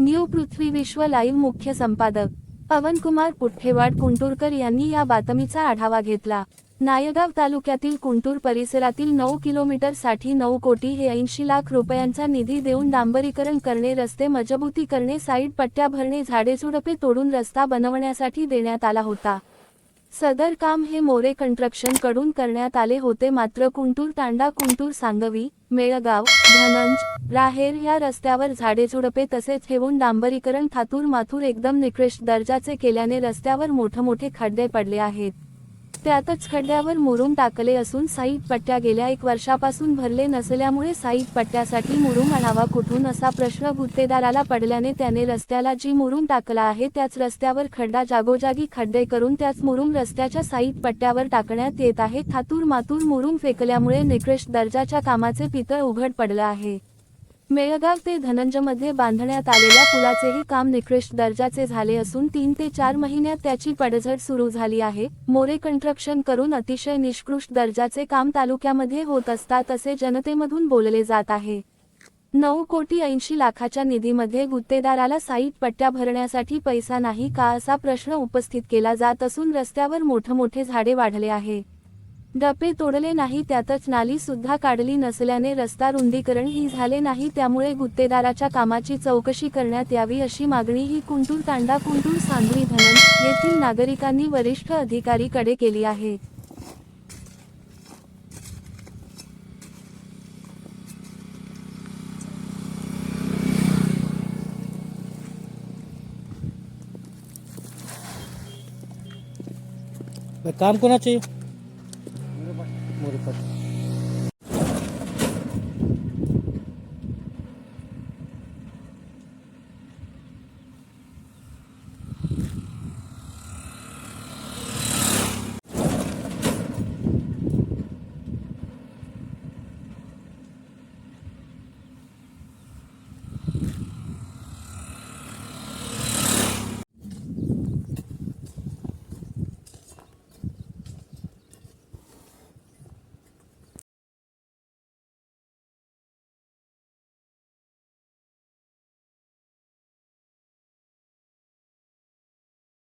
New पृथ्वी विश्व live मुख्य संपादक. पवनकुमार पुठ्ठेवाड कुंटूरकर यांनी या बातमीचा आढावा घेतला. नायगाव तालुक्यातील कुंटूर परिसरातील नऊ किलोमीटरसाठी नऊ कोटी हे ऐंशी लाख रुपयांचा निधी देऊन डांबरीकरण करणे रस्ते मजबूती करणे साईड पट्ट्या भरणे झाडेझुडपे तोडून रस्ता बनवण्यासाठी देण्यात आला होता. सदर काम हे मोरे कंस्ट्रक्शनकडून करण्यात आले होते. मात्र कुंटूर तांडा कुंटूर सांगवी मेळगाव धनंज राहेर या रस्त्यावर झाडे झुडपे तसेच ठेवून डांबरीकरण थातूर माथूर एकदम निकृष्ट दर्जाचे केल्याने रस्त्यावर मोठमोठे खड्डे पडले आहेत. त्यातच खड्ड्यावर मुरुम टाकले असून साईड पट्ट्या गेल्या एक वर्षापासून भरले नसल्यामुळे साईड पट्ट्यासाठी मुरुम आणावा कुठून असा प्रश्न गुत्तेदाराला पडल्याने त्याने रस्त्याला जी मुरुम टाकला आहे त्याच रस्त्यावर खड्डा जागोजागी खड्डे करून त्याच मुरुम रस्त्याच्या साईड पट्ट्यावर टाकण्यात येत आहे. थातूर मातूर मुरुम फेकल्यामुळे निकृष्ट दर्जाच्या कामाचे पितळ उघड पडलं आहे. मेळगाव ते धनंजमध्ये बांधण्यात आलेल्या पुलाचेही काम निकृष्ट दर्जाचे झाले असून तीन ते चार महिन्यात त्याची पडझड सुरू झाली आहे. मोरे कंस्ट्रक्शन करून अतिशय निष्कृष्ट दर्जाचे काम तालुक्यामध्ये होत असतात असे जनतेमधून बोलले जात आहे. नऊ कोटी ऐंशी लाखाच्या निधीमध्ये गुत्तेदाराला साईट पट्ट्या भरण्यासाठी पैसा नाही का असा प्रश्न उपस्थित केला जात असून रस्त्यावर मोठमोठे झाडे वाढले आहे. डपे तोडले नाही त्यातच नाली सुद्धा काढली नसल्याने रस्ता रुंदीकरण ही झाले नाही त्यामुळे गुत्तेदाराच्या कामाची चौकशी करण्यात यावी अशी मागणी ही कुंटूर तांडा कुंटूर सांगवी धनन येथील नागरिकांनी वरिष्ठ अधिकारीकडे केली आहे. काम कोणाचे मोरपट